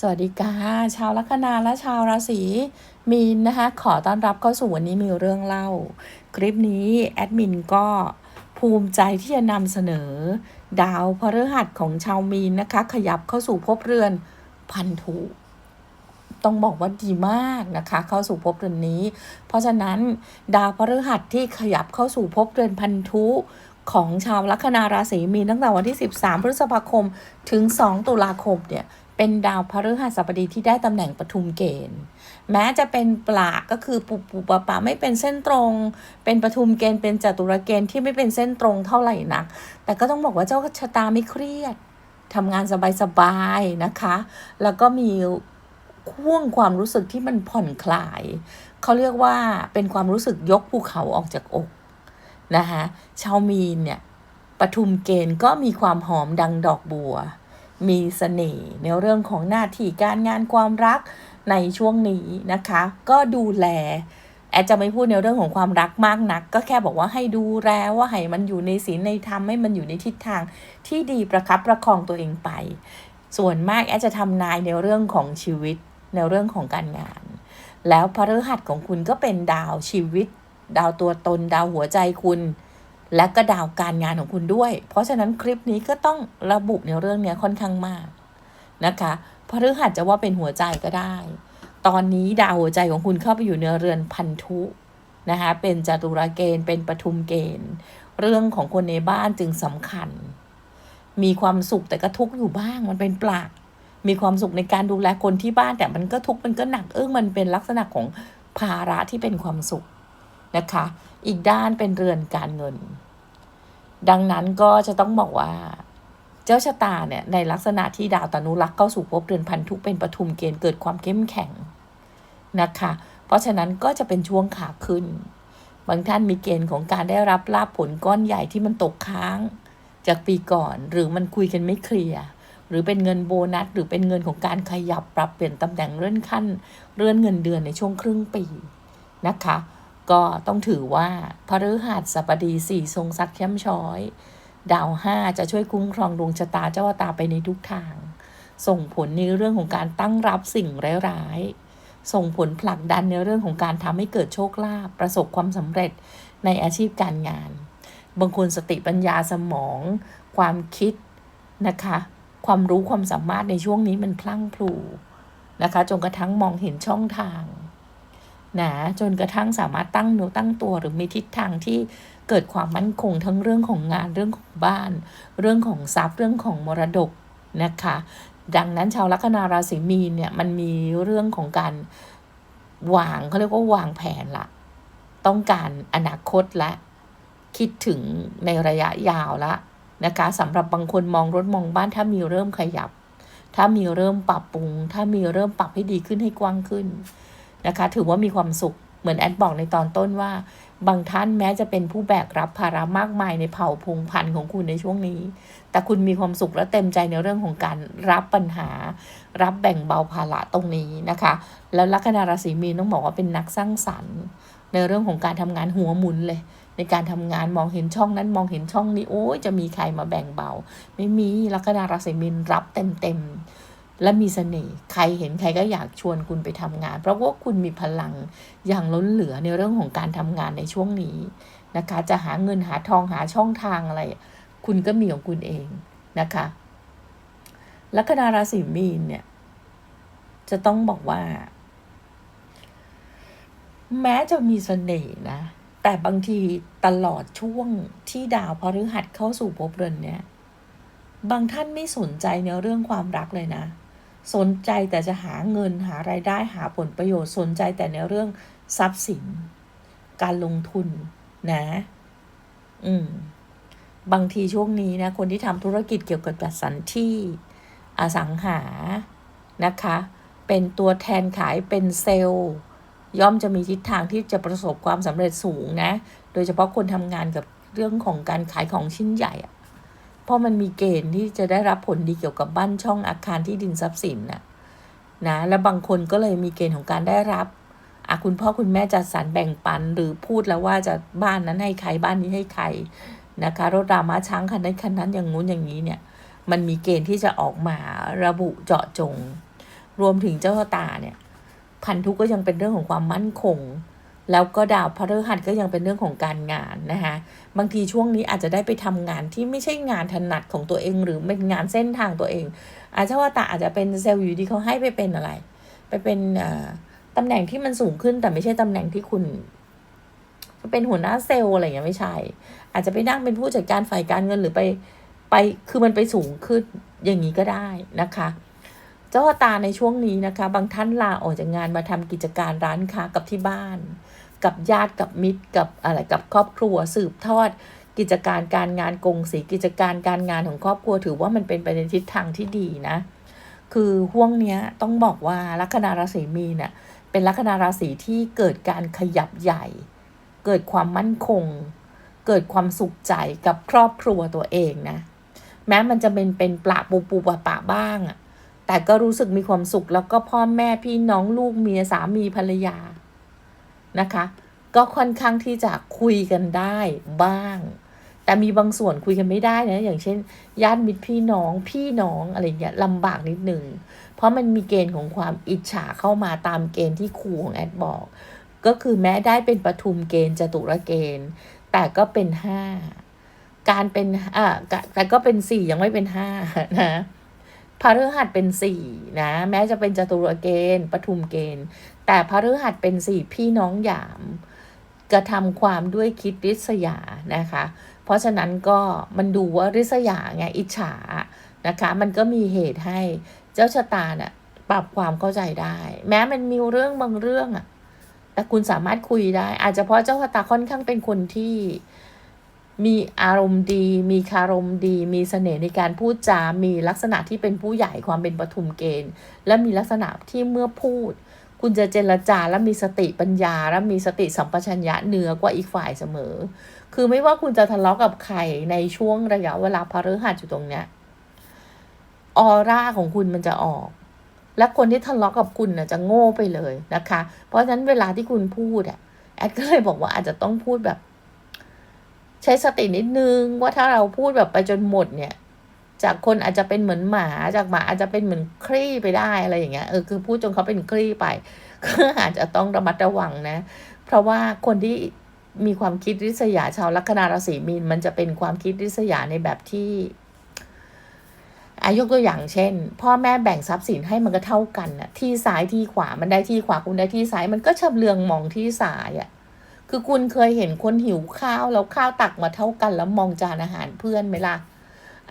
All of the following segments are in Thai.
สวัสดีค่ะชาวลัคนาและชาวราศีมีนนะคะ ขอต้อนรับเข้าสู่วันนี้มีเรื่องเล่า คลิปนี้แอดมินก็ภูมิใจที่จะนำเสนอ ดาวพฤหัสของชาวมีนนะคะ ขยับเข้าสู่ภพเรือนพันธุต้องบอกว่าดีมากนะคะ เข้าสู่ภพเรือนนี้ เพราะฉะนั้นดาวพฤหัสที่ขยับเข้าสู่ภพเรือนพันธุของชาวลัคนาราศีมีนตั้งแต่วันที่ 13 พฤษภาคมถึง 2 ตุลาคมเนี่ย เป็นดาวพฤหัสบดีที่ได้ตำแหน่งปทุมเกณฑ์ แม้จะเป็นปลาก็คือปุปุปะปะไม่เป็นเส้นตรง เป็นปทุมเกณฑ์เป็นจัตุรเกณฑ์ที่ไม่เป็นเส้นตรงเท่าไหร่นัก แต่ก็ต้องบอกว่าเจ้าชะตาไม่เครียดทำงานสบายๆนะคะ แล้วก็มีข่วงความรู้สึกที่มันผ่อนคลาย เขาเรียกว่าเป็นความรู้สึกยกภูเขาออกจากอกนะคะชาวมีนเนี่ยปทุมเกณฑ์ก็มีความหอมดังดอกบัว มีเสน่ห์ในเรื่องของหน้าที่การงานความรักในช่วงนี้นะคะ ก็ดูแล แอดจะไม่พูดในเรื่องของความรักมากนัก ก็แค่บอกว่าให้ดูแลว่าให้มันอยู่ในศีลในธรรมให้มันอยู่ในทิศทางที่ดีประคับประคองตัวเองไป ส่วนมากแอดจะทำนายในเรื่องของชีวิตในเรื่องของการงาน แล้วพฤหัสของคุณก็เป็นดาวชีวิต ดาวตัวตนดาวหัวใจคุณ และก็ดาวการงานของคุณด้วย เพราะฉะนั้นคลิปนี้ก็ต้องระบุในเรื่องเนี้ยค่อนข้างมากนะคะพฤหัสจะว่าเป็นหัวใจก็ได้ ตอนนี้ดาวหัวใจของคุณเข้าไปอยู่ในเรือนพันธุนะคะเป็นจตุรเกณฑ์เป็นปทุมเกณฑ์ เรื่องของคนในบ้านจึงสำคัญ มีความสุขแต่ก็ทุกข์อยู่บ้างมันเป็นปลากมีความสุขในการดูแลคนที่บ้านแต่มันก็ทุกข์มันก็หนักเอื้องมันเป็นลักษณะของภาระที่เป็นความสุขนะคะ อีกด้านเป็นเรือนการเงิน ดังนั้นก็จะต้องบอกว่า เจ้าชะตาเนี่ยในลักษณะที่ดาวตนุรักษ์เข้าสู่ภพเรือนพันธุเป็นปทุมเกณฑ์เกิดความเข้มแข็งนะคะ เพราะฉะนั้นก็จะเป็นช่วงขาขึ้น บางท่านมีเกณฑ์ของการได้รับลาภผลก้อนใหญ่ที่มันตกค้าง จากปีก่อนหรือมันคุยกันไม่เคลียร์หรือเป็นเงินโบนัส หรือเป็นเงินของการขยับปรับเปลี่ยนตำแหน่งเลื่อนขั้น เลื่อนเงินเดือนในช่วงครึ่งปีนะคะ ก็ต้องถือว่าพฤหัสบดีสี่ทรงศักเข้มช้อย ดาวห้าจะช่วยคุ้มครองดวงชะตาเจ้าตาไปในทุกทาง ส่งผลในเรื่องของการตั้งรับสิ่งร้ายๆส่งผลผลักดันในเรื่องของการทำให้เกิดโชคลาภประสบความสำเร็จในอาชีพการงาน บางคนสติปัญญาสมอง ความคิดนะคะ ความรู้ความสามารถในช่วงนี้มันพลั่งพลูนะคะจนกระทั่งมองเห็นช่องทาง นะจนกระทั่งสามารถตั้งเนื้อตั้งตัวหรือมีทิศทางที่เกิดความมั่นคงทั้งเรื่องของงานเรื่องของบ้าน เรื่องของทรัพย์เรื่องของมรดกนะคะ ดังนั้นชาวลัคนาราศีมีนเนี่ยมันมีเรื่องของการวางเขาเรียกว่าวางแผนละต้องการอนาคตและคิดถึงในระยะยาวละนะคะสำหรับบางคนมองรถมองบ้านถ้ามีเริ่มขยับ ถ้ามีเริ่มปรับปรุง ถ้ามีเริ่มปรับให้ดีขึ้นให้กว้างขึ้น นะคะ ถือว่ามีความสุขเหมือนแอดบอกในตอนต้นว่า บางท่านแม้จะเป็นผู้แบกรับภาระมากมายในเผ่าพงพันธุ์ของคุณในช่วงนี้ แต่คุณมีความสุขและเต็มใจในเรื่องของการรับปัญหา รับแบ่งเบาภาระตรงนี้นะคะ แล้วลัคนาราศีมีนต้องบอกว่าเป็นนักสร้างสรรค์ ในเรื่องของการทำงานหัวหมุนเลยในการทำงานมองเห็นช่องนั้นมองเห็นช่องนี้โอ้ยจะมีใครมาแบ่งเบา ไม่มีลัคนาราศีมีนรับเต็มเต็ม และมีเสน่ห์ใครเห็นใครก็อยากชวนคุณไปทำงาน เพราะว่าคุณมีพลังอย่างล้นเหลือในเรื่องของการทำงานในช่วงนี้นะคะ จะหาเงินหาทองหาช่องทางอะไร คุณก็มีของคุณเองนะคะ ลัคนาราศีมีนเนี่ย จะต้องบอกว่า แม้จะมีเสน่ห์นะ แต่บางทีตลอดช่วงที่ดาวพฤหัสเข้าสู่ภพเรือนเนี่ยบางท่านไม่สนใจในเรื่องความรักเลยนะ สนใจแต่จะหาเงินหาไรายได้หาผลประโยชน์สนใจแต่ในเรื่องทรัพย์สิน การลงทุนนะ อืม บางทีช่วงนี้นะ คนที่ทำธุรกิจเกี่ยวกับจัดสรรที่อสังหานะคะ เป็นตัวแทนขายเป็นเซลล์ย่อมจะมีทิศทางที่จะประสบความสำเร็จสูงนะ โดยเฉพาะคนทำงานกับเรื่องของการขายของชิ้นใหญ่อะ เพราะมันมีเกณฑ์ที่จะได้รับผลดีเกี่ยวกับบ้านช่องอาคารที่ดินทรัพย์สินนะนะและบางคนก็เลยมีเกณฑ์ของการได้รับอะคุณพ่อคุณแม่จัดสรรแบ่งปันหรือพูดแล้วว่าจะบ้านนั้นให้ใครบ้านนี้ให้ใครนะคะรถรามาช้างคันนั้นคันนั้นอย่างงู้นอย่างนี้เนี่ย มันมีเกณฑ์ที่จะออกมาระบุเจาะจง รวมถึงเจ้าตาเนี่ย พันธุก็ยังเป็นเรื่องของความมั่นคง แล้วก็ดาวพฤหัสก็ยังเป็นเรื่องของการงานนะคะ บางทีช่วงนี้อาจจะได้ไปทำงานที่ไม่ใช่งานถนัดของตัวเอง หรือเป็นงานเส้นทางตัวเอง อาจจะว่าตาอาจจะเป็นเซลล์อยู่ดีเขาให้ไปเป็นอะไร ไปเป็นตำแหน่งที่มันสูงขึ้นแต่ไม่ใช่ตำแหน่งที่คุณเป็นหัวหน้าเซลล์อะไรอย่างเงี้ยไม่ใช่ อาจจะไปนั่งเป็นผู้จัดการฝ่ายการเงินหรือไปไปคือมันไปสูงขึ้นอย่างนี้ก็ได้นะคะ เจ้าตาในช่วงนี้นะคะ บางท่านลาออกจากงานมาทำกิจการร้านค้ากับที่บ้าน กับญาติกับมิตรกับอะไรกับครอบครัวสืบทอด กิจการการงานกงสีกิจการการงานของครอบครัวถือว่ามันเป็นไปในทิศทางที่ดีนะ คือห่วงเนี้ยต้องบอกว่าลัคนาราศีมีเนะ่ยเป็นลัคนาราศีที่เกิดการขยับใหญ่ เกิดความมั่นคง เกิดความสุขใจกับครอบครัวตัวเองนะ แม้มันจะเป็นเป็นปลาปูปูปะปะบ้างอะแต่ก็รู้สึกมีความสุขแล้วก็พ่อแม่พี่น้องลูกเมียสามีภรรยา นะคะ ก็ค่อนข้างที่จะคุยกันได้บ้าง แต่มีบางส่วนคุยกันไม่ได้นะอย่างเช่นญาติมิตรพี่น้องพี่น้องอะไรเงี้ยลำบากนิดหนึ่งเพราะมันมีเกณฑ์ของความอิจฉาเข้ามาตามเกณฑ์ที่ครูของแอดบอก ก็คือแม้ได้เป็นปทุมเกณฑ์จตุรเกณฑ์ แต่ก็เป็นห้าการเป็นอ่าแต่ก็เป็นสี่ยังไม่เป็นห้านะพระฤหัสเป็นสี่นะ แม้จะเป็นจตุรเกณฑ์ปทุมเกณฑ์ แต่พระฤหัสเป็นสี่พี่น้องหยามกระทำความด้วยคิดริษยานะคะ เพราะฉะนั้นก็มันดูว่าริษยาไงอิจฉานะคะ มันก็มีเหตุให้เจ้าชะตาเนี่ยปรับความเข้าใจได้ แม้มันมีเรื่องบางเรื่องอะแต่คุณสามารถคุยได้ อาจจะเพราะเจ้าชะตาค่อนข้างเป็นคนที่มีอารมณ์ดี มีคารมดี มีเสน่ห์ในการพูดจา มีลักษณะที่เป็นผู้ใหญ่ความเป็นปฐุมเกณฑ์ และมีลักษณะที่เมื่อพูด คุณจะเจรจาและมีสติปัญญาและมีสติสัมปชัญญะเหนือกว่าอีกฝ่ายเสมอ คือไม่ว่าคุณจะทะเลาะกับใครในช่วงระยะเวลาพฤหัสอยู่ตรงเนี้ยออร่าของคุณมันจะออก และคนที่ทะเลาะกับคุณน่ะจะโง่ไปเลยนะคะ เพราะฉะนั้นเวลาที่คุณพูดอะแอดก็เลยบอกว่าอาจจะต้องพูดแบบ ใช้สตินิดนึงว่าถ้าเราพูดแบบไปจนหมดเนี่ย จากคนอาจจะเป็นเหมือนหมาจากหมาอาจจะเป็นเหมือนคลี่ไปได้อะไรอย่างเงี้ยเออคือพูดจนเขาเป็นคลี่ไปก็อาจจะต้องระมัดระวังนะ เพราะว่าคนที่มีความคิดริษยาชาวลัคนาราศีมีน มันจะเป็นความคิดริษยาในแบบที่อายกตัวอย่างเช่น พ่อแม่แบ่งทรัพย์สินให้มันก็เท่ากันน่ะที่ซ้ายที่ขวามันได้ที่ขวาคุณได้ที่ซ้าย มันก็ชำเลืองมองที่ซ้ายอะคือคุณเคยเห็นคนหิวข้าวแล้วข้าวตักมาเท่ากัน แล้วมองจานอาหารเพื่อนไหมล่ะ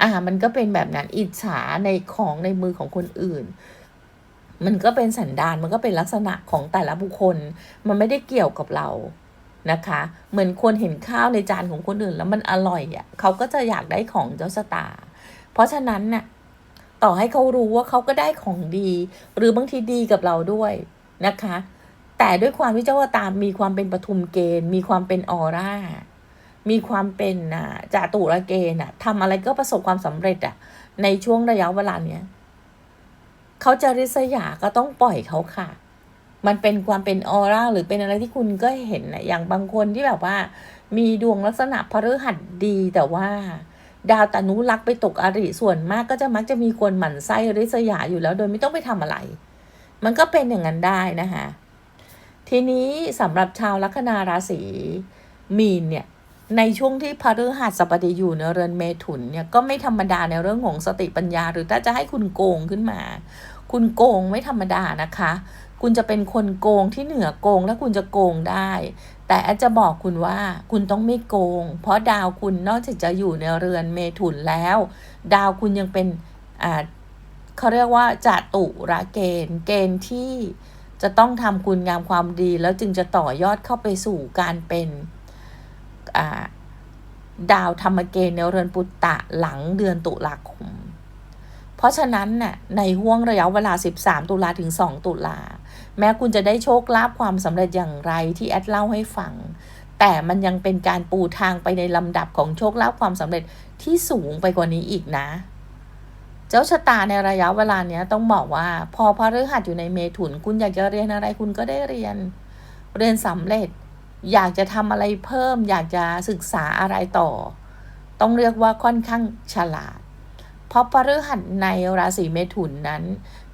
อ่ามันก็เป็นแบบนั้นอิจฉาในของในมือของคนอื่น มันก็เป็นสันดานมันก็เป็นลักษณะของแต่ละบุคคล มันไม่ได้เกี่ยวกับเรานะคะ เหมือนคนเห็นข้าวในจานของคนอื่น แล้วมันอร่อยอะเขาก็จะอยากได้ของเจ้าสตาเพราะฉะนั้นน่ะต่อให้เขารู้ว่าเขาก็ได้ของดี หรือบางทีดีกับเราด้วยนะคะ แต่ด้วยความที่เจ้าตามมีความเป็นปฐุมเกณฑ์ มีความเป็นออร่า มีความเป็นอะจาตุระเกณฑ์อะทำอะไรก็ประสบความสำเร็จอะในช่วงระยะเวลาเนี้ยเขาจะริษยาก็ต้องปล่อยเขาค่ะ มันเป็นความเป็นออร่าหรือเป็นอะไรที่คุณก็เห็นนะอย่างบางคนที่แบบว่า มีดวงลักษณะพฤหัสดีแต่ว่า ดาวตานุรักไปตกอริส่วนมากก็จะมักจะมีคนหมั่นไส้ริษยาอยู่แล้วโดยไม่ต้องไปทำอะไร มันก็เป็นอย่างนั้นได้นะคะทีนี้สำหรับชาวลัคนาราศีมีนเนี่ย ในช่วงที่พฤหัสบดีอยู่ในเรือนเมถุนเนี่ยก็ไม่ธรรมดาในเรื่องของสติปัญญา หรือถ้าจะให้คุณโกงขึ้นมา คุณโกงไม่ธรรมดานะคะ คุณจะเป็นคนโกงที่เหนือโกงและคุณจะโกงได้ แต่อดจะบอกคุณว่าคุณต้องไม่โกง เพราะดาวคุณนอกจากจะอยู่ในเรือนเมถุนแล้ว ดาวคุณยังเป็นอ่าเขาเรียกว่าจตุระเกณฑ์ เกณฑ์ที่จะต้องทำคุณงามความดี แล้วจึงจะต่อยอดเข้าไปสู่การเป็น ดาวธรรมเกณฑ์ในเรือนปุตตะหลังเดือนตุลาคม เพราะฉะนั้นน่ะในห่วงระยะเวลา 13 ตุลาถึง 2 ตุลา แม้คุณจะได้โชคลาภความสำเร็จอย่างไรที่แอดเล่าให้ฟัง แต่มันยังเป็นการปูทางไปในลำดับของโชคลาภความสำเร็จที่สูงไปกว่านี้อีกนะ เจ้าชะตาในระยะเวลาเนี้ยต้องบอกว่า พอพระฤหัสอยู่ในเมถุนคุณอยากจะเรียนอะไรคุณก็ได้เรียน เรียนสำเร็จ อยากจะทำอะไรเพิ่ม อยากจะศึกษาอะไรต่อ ต้องเรียกว่าค่อนข้างฉลาด เพราะพฤหัสในราศีเมถุนนั้น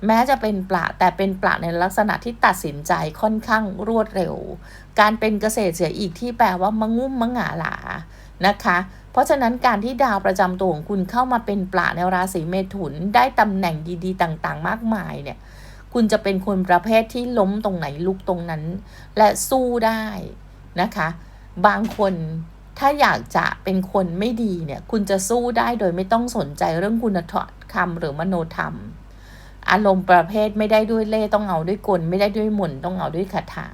แม้จะเป็นปลาแต่เป็นปลาในลักษณะที่ตัดสินใจค่อนข้างรวดเร็ว การเป็นเกษตรเสียอีกที่แปลว่ามะงุ่มมะหงาหลานะคะ เพราะฉะนั้นการที่ดาวประจำตัวของคุณเข้ามาเป็นปลาในราศีเมถุนได้ตำแหน่งดีๆ ต่างๆ มากมายเนี่ย คุณจะเป็นคนประเภทที่ล้มตรงไหนลุกตรงนั้น และสู้ได้ นะคะ บางคนถ้าอยากจะเป็นคนไม่ดีเนี่ยคุณจะสู้ได้โดยไม่ต้องสนใจเรื่องคุณธรรมหรือมโนธรรม อารมณ์ประเภทไม่ได้ด้วยเล่ต้องเอาด้วยกล ไม่ได้ด้วยมนต์ต้องเอาด้วยคาถา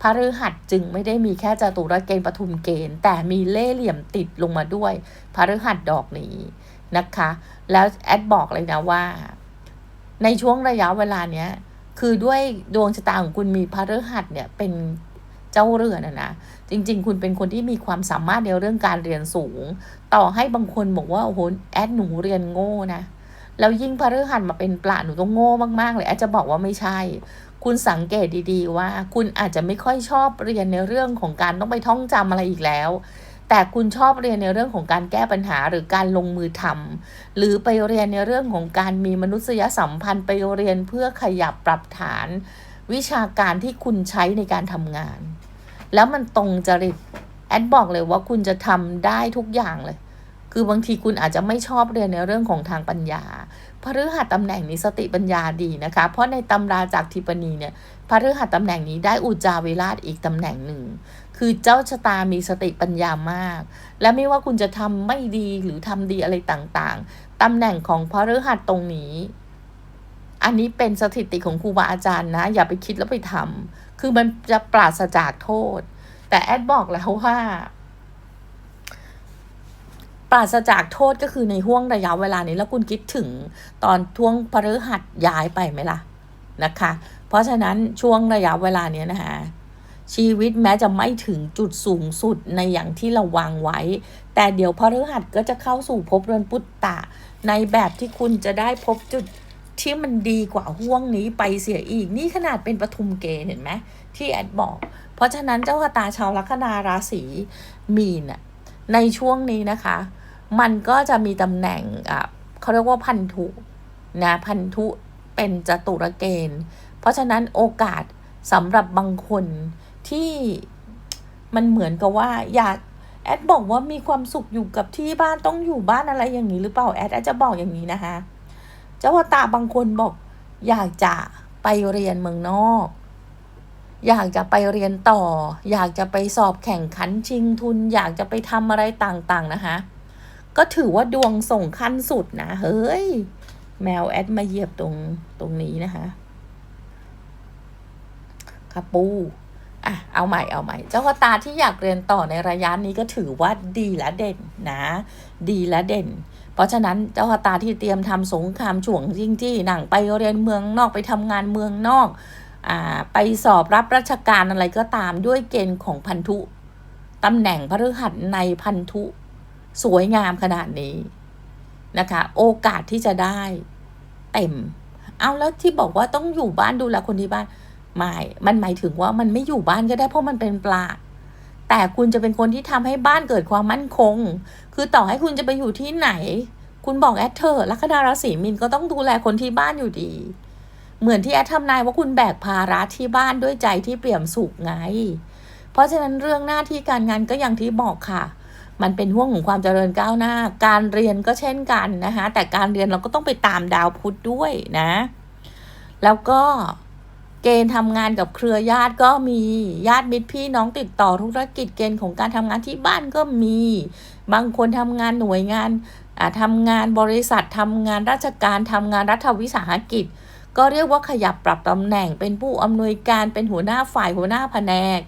พระฤหัสจึงไม่ได้มีแค่จตุรเกณฑ์ปทุมเกณฑ์ แต่มีเล่ห์เหลี่ยมติดลงมาด้วยพระฤหัสดอกนี้นะคะ แล้วแอดบอกเลยนะว่า ในช่วงระยะเวลาเนี้ยคือด้วยดวงชะตาของคุณมีพระฤหัสเนี่ยเป็น เจ้าเรือนนะนะจริง ๆ คุณเป็นคนที่มีความสามารถในเรื่องการเรียนสูง ต่อให้บางคนบอกว่าโอ้โหแอดหนูเรียนโง่นะแล้วยิ่งพระฤหัสมาเป็นปลาหนูต้องโง่มากๆเลยแอดจะบอกว่าไม่ใช่ คุณสังเกตดีๆว่า คุณอาจจะไม่ค่อยชอบเรียนในเรื่องของการต้องไปท่องจำอะไรอีกแล้วแต่คุณชอบเรียนในเรื่องของการแก้ปัญหาหรือการลงมือทำหรือไปเรียนในเรื่องของการมีมนุษยสัมพันธ์ไปเรียนเพื่อขยับปรับฐาน วิชาการที่คุณใช้ในการทำงาน แล้วมันตรงจริตแอดบอกเลยว่าคุณจะทำได้ทุกอย่างเลย คือบางทีคุณอาจจะไม่ชอบเรียนในเรื่องของทางปัญญาพฤหัสตำแหน่งนี้สติปัญญาดีนะคะ เพราะในตำราจากทิปนีเนี่ยพฤหัสตำแหน่งนี้ได้อุจจาวิราชอีกตำแหน่งหนึ่ง คือเจ้าชะตามีสติปัญญามาก และไม่ว่าคุณจะทำไม่ดีหรือทำดีอะไรต่างๆตำแหน่งของพฤหัสตรงนี้ อันนี้เป็นสถิติของครูบาอาจารย์นะ อย่าไปคิดแล้วไปทำคือมันจะปราศจากโทษ แต่แอดบอกแล้วว่า ปราศจากโทษก็คือในห่วงระยะเวลานี้ แล้วคุณคิดถึงตอนท่วงพฤหัสย้ายไปไหมล่ะนะคะ เพราะฉะนั้นช่วงระยะเวลาเนี้ยนะคะชีวิตแม้จะไม่ถึงจุดสูงสุดในอย่างที่เราวางไว้ แต่เดี๋ยวพฤหัสก็จะเข้าสู่ภพเรือนปุตตะ ในแบบที่คุณจะได้พบจุด ที่มันดีกว่าห่วงนี้ไปเสียอีก นี่ขนาดเป็นปทุมเกณฑ์เห็นไหมที่แอดบอก เพราะฉะนั้นเจ้าชะตาชาวลัคนาราศีมีนอะในช่วงนี้นะคะ มันก็จะมีตำแหน่งอะเขาเรียกว่าพันธุนะพันธุเป็นจตุรเกณฑ์ เพราะฉะนั้นโอกาสสำหรับบางคนที่มันเหมือนกับว่าอยากแอดบอกว่ามีความสุขอยู่กับที่บ้านต้องอยู่บ้านอะไรอย่างนี้หรือเปล่าแอดแอดจะบอกอย่างนี้นะคะ เจ้าว่าตาบางคนบอก อยากจะไปเรียนเมืองนอก อยากจะไปเรียนต่อ อยากจะไปสอบแข่งขันชิงทุน อยากจะไปทำอะไรต่างๆนะคะ ก็ถือว่าดวงส่งขั้นสุดนะ เฮ้ย แมวแอดมาเหยียบตรงตรงนี้นะคะคาปูอะ เอาใหม่ เอาใหม่ เจ้าตาที่อยากเรียนต่อในระยะนี้ก็ถือว่าดีและเด่นนะ ดีและเด่น ราะฉะนั้นเจ้าตาที่เตรียมทำสงครามช่วงจริงที่หนังไปเรียนเมืองนอกไปทำงานเมืองนอกอไปสอบรับราชการอะไรก็ตามด้วยเกณฑ์ของพันธุตำแหน่งพฤหัสในพันธุสวยงามขนาดนี้นะคะ โอกาสที่จะได้เต็ม เอาแล้วที่บอกว่าต้องอยู่บ้านดูแลคนที่บ้านไม่ มันหมายถึงว่ามันไม่อยู่บ้านก็ได้เพราะมันเป็นปลา แต่คุณจะเป็นคนที่ทำให้บ้านเกิดความมั่นคง คือต่อให้คุณจะไปอยู่ที่ไหน คุณบอกแอดเธอลัคนาราศีมินก็ต้องดูแลคนที่บ้านอยู่ดี เหมือนที่แอดทำนายว่าคุณแบกภาระที่บ้านด้วยใจที่เปี่ยมสุขไง เพราะฉะนั้นเรื่องหน้าที่การงานก็อย่างที่บอกค่ะ มันเป็นห่วงของความเจริญก้าวหน้า การเรียนก็เช่นกันนะคะแต่การเรียนเราก็ต้องไปตามดาวพุธด้วยนะ แล้วก็ เกณฑ์ทำงานกับเครือญาติก็มีญาติมิตรพี่น้องติดต่อธุรกิจเกณฑ์ของการทำงานที่บ้านก็มี บางคนทำงานหน่วยงานทำงานบริษัททำงานราชการทำงานรัฐวิสาหกิจ ก็เรียกว่าขยับปรับตำแหน่งเป็นผู้อำนวยการเป็นหัวหน้าฝ่ายหัวหน้าแผนก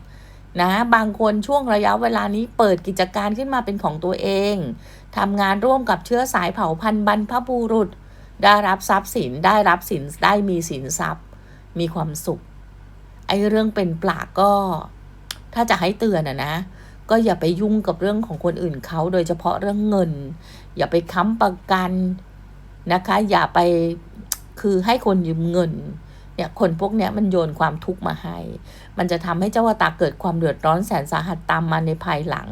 นะบางคนช่วงระยะเวลานี้เปิดกิจการขึ้นมาเป็นของตัวเองทำงานร่วมกับเชื้อสายเผ่าพันธุ์บรรพบุรุษ ได้รับทรัพย์สินได้รับสินได้มีสินทรัพย์ มีความสุข ไอ้เรื่องเป็นปลากก็ ถ้าจะให้เตือนอะนะ ก็อย่าไปยุ่งกับเรื่องของคนอื่นเขาโดยเฉพาะเรื่องเงิน อย่าไปค้ำประกันนะคะ อย่าไปคือให้คนยืมเงินเนี่ยคนพวกเนี้ยมันโยนความทุกข์มาให้ มันจะทำให้เจ้าวตาเกิดความเดือดร้อนแสนสาหัสตามมาในภายหลัง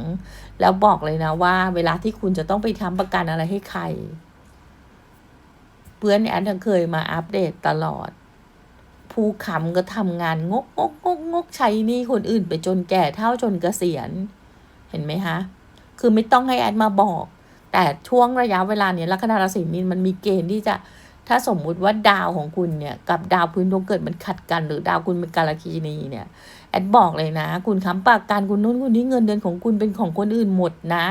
แล้วบอกเลยนะว่า เวลาที่คุณจะต้องไปทำประกันอะไรให้ใคร เพื่อนแอนทั้งเคยมาอัปเดตตลอด ผู้คำก็ทำงานงกงกงกงกใช้หนี่คนอื่นไปจนแก่เท่าจนเกษียณ เห็นไหมคะ คือไม่ต้องให้แอดมาบอก แต่ช่วงระยะเวลาเนี้ยลัคนาราศีมีนมันมีเกณฑ์ที่จะถ้าสมมุติว่าดาวของคุณเนี่ย กับดาวพื้นดวงเกิดมันขัดกัน หรือดาวคุณเป็นกาลคีนีเนี่ยแอดบอกเลยนะ คุณค้ำปากการคุณนู้นคุณนี้เงินเดือนของคุณเป็นของคนอื่นหมดนะ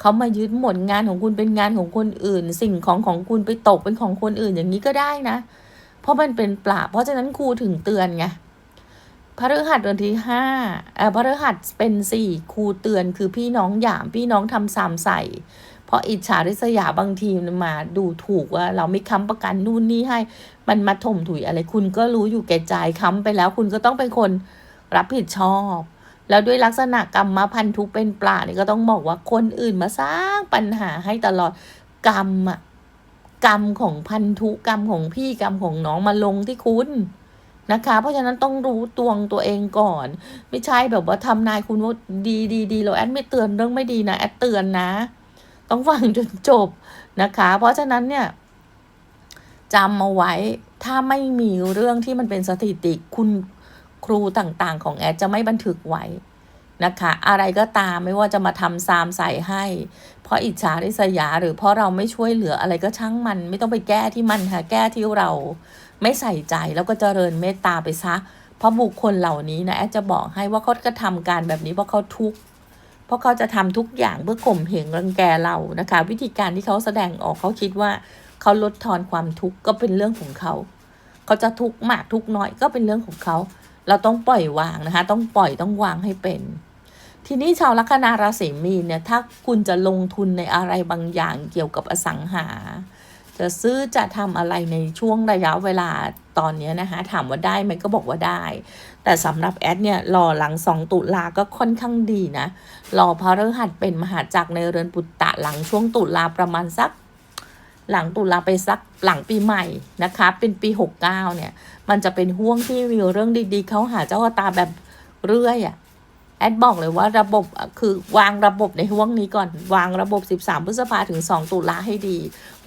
เขามายึดหมดงานของคุณเป็นงานของคนอื่น สิ่งของของคุณไปตกเป็นของคนอื่นอย่างนี้ก็ได้นะ เพราะมันเป็นปราบ เพราะฉะนั้นครูถึงเตือนไงพระฤหัสเดือนที่ห้าเออพระฤหัสเป็นสี่ครูเตือนคือพี่น้องหยามพี่น้องทำสามใส่ เพราะอิจฉาริษยาบางทีมันมาดูถูกว่าเราไม่ค้ำประกันนู่นนี่ให้ มันมาถมถุยอะไร คุณก็รู้อยู่แก่ใจค้ำไปแล้ว คุณก็ต้องเป็นคนรับผิดชอบ แล้วด้วยลักษณะกรรมมาพันธุเป็นปลาเนี่ยก็ต้องบอกว่าคนอื่นมาสร้างปัญหาให้ตลอดกรรมอะ กรรมของพันธุกรรมของพี่กรรมของน้องมาลงที่คุณนะคะ เพราะฉะนั้นต้องรู้ตวงตัวเองก่อน ไม่ใช่แบบว่าทำนายคุณว่าดีดีดีเราแอดไม่เตือนเรื่องไม่ดีนะแอดเตือนนะ ต้องฟังจนจบนะคะ เพราะฉะนั้นเนี่ยจำเอาไว้ถ้าไม่มีเรื่องที่มันเป็นสถิติคุณครูต่างๆ ของแอดจะไม่บันทึกไว้ นะคะ อะไรก็ตามไม่ว่าจะมาทำซามใส่ให้ เพราะอิจฉาริษยา หรือเพราะเราไม่ช่วยเหลืออะไรก็ช่างมัน ไม่ต้องไปแก้ที่มันค่ะ แก้ที่เราไม่ใส่ใจแล้วก็เจริญเมตตาไปซะ เพราะบุคคลเหล่านี้นะแอดจะบอกให้ว่าเขากระทำการแบบนี้เพราะเขาทุกข์เพราะเขาจะทำทุกอย่างเพื่อข่มเหงรังแกเรานะคะ วิธีการที่เขาแสดงออกเขาคิดว่าเขาลดทอนความทุกข์ก็เป็นเรื่องของเขา เขาจะทุกข์มากทุกข์น้อยก็เป็นเรื่องของเขา เราต้องปล่อยวางนะคะ ต้องปล่อยต้องวางให้เป็น ทีนี้ชาวลัคนาราศีมีนเนี่ยถ้าคุณจะลงทุนในอะไรบางอย่างเกี่ยวกับอสังหา จะซื้อจะทำอะไรในช่วงระยะเวลาตอนนี้นะคะ ถามว่าได้ไหมก็บอกว่าได้ แต่สำหรับแอดเนี่ยรอหลังสองตุลาก็ค่อนข้างดีนะรอพระฤหัสเป็นมหาจักรในเรือนปุตตะหลังช่วงตุลาประมาณสักหลังตุลาไปสักหลังปีใหม่นะคะ เป็นปี 69เนี่ย มันจะเป็นห่วงที่มีเรื่องดีๆ เขาหาเจ้าตาแบบเรื่อยอะ่ะแอดบอกเลยว่าระบบคือวางระบบในห่วงนี้ก่อน วางระบบ 13 พฤษภาถึง 2 ตุลาให้ดี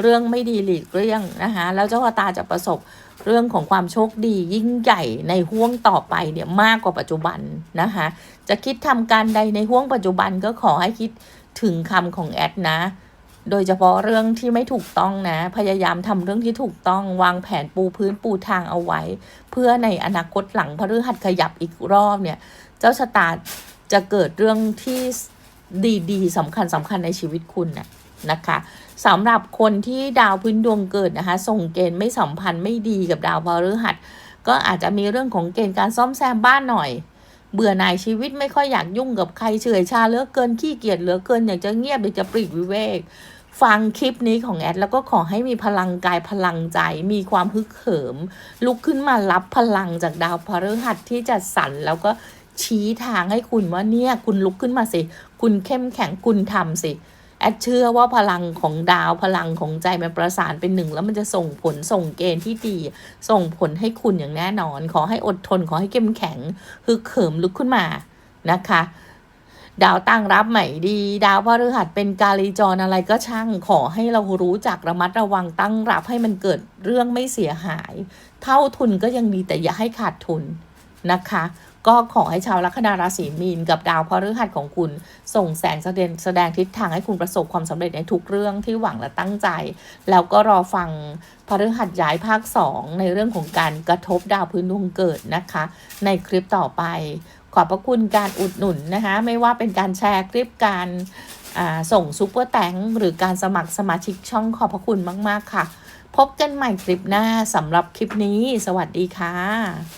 เรื่องไม่ดีหลีกเลี่ยงนะคะแล้วเจ้าตาจะประสบเรื่องของความโชคดียิ่งใหญ่ในห่วงต่อไปเนี่ยมากกว่าปัจจุบันนะคะจะคิดทำการใดในห่วงปัจจุบันก็ขอให้คิดถึงคำของแอดนะ โดยเฉพาะเรื่องที่ไม่ถูกต้องนะ พยายามทำเรื่องที่ถูกต้องวางแผนปูพื้นปูทางเอาไว้ เพื่อในอนาคตหลังพฤหัสขยับอีกรอบเนี่ย เจ้าชะตาจะเกิดเรื่องที่ดีๆสำคัญสำคัญในชีวิตคุณนะนะคะสำหรับคนที่ดาวพื้นดวงเกิดนะคะ ส่งเกณฑ์ไม่สัมพันธ์ไม่ดีกับดาวพฤหัส ก็อาจจะมีเรื่องของเกณฑ์การซ่อมแซมบ้านหน่อยเบื่อหน่ายชีวิตไม่ค่อยอยากยุ่งกับใครเฉื่อยชาเหลือเกินขี้เกียจเหลือเกินอยากจะเงียบอยากจะปลีกวิเวก ฟังคลิปนี้ของแอด แล้วก็ขอให้มีพลังกายพลังใจ มีความฮึกเหิม ลุกขึ้นมารับพลังจากดาวพฤหัสที่จะสั่นแล้วก็ชี้ทางให้คุณว่าเนี่ยคุณลุกขึ้นมาสิ คุณเข้มแข็งคุณทำสิแอดเชื่อว่าพลังของดาวพลังของใจมันประสานเป็นหนึ่ง แล้วมันจะส่งผลส่งเกณฑ์ที่ดี ส่งผลให้คุณอย่างแน่นอน ขอให้อดทนขอให้เข้มแข็งฮึกเหิมลุกขึ้นมานะคะ ดาวตั้งรับใหม่ดี ดาวพฤหัสเป็นกาลีจรอะไรก็ช่างขอให้เรารู้จักระมัดระวังตั้งรับให้มันเกิดเรื่องไม่เสียหาย เท่าทุนก็ยังดีแต่อย่าให้ขาดทุนนะคะ ก็ขอให้ชาวลัคนาราศีมีนกับดาวพฤหัสของคุณ ส่งแสงแสดงแสดงทิศทางให้คุณประสบความสำเร็จในทุกเรื่องที่หวังและตั้งใจ แล้วก็รอฟังพฤหัสย้ายภาค 2 ในเรื่องของการกระทบดาวพื้นดวงเกิดนะคะ ในคลิปต่อไป อบพระคุณการอุดหนุนนะคะ ไม่ว่าเป็นการแชร์คลิปการส่งซุปเปอร์แตงหรือการสมัครสมาชิกช่องขอบพระคุณมาก ๆ ค่ะ พบกันใหม่คลิปหน้าสำหรับคลิปนี้ สวัสดีค่ะ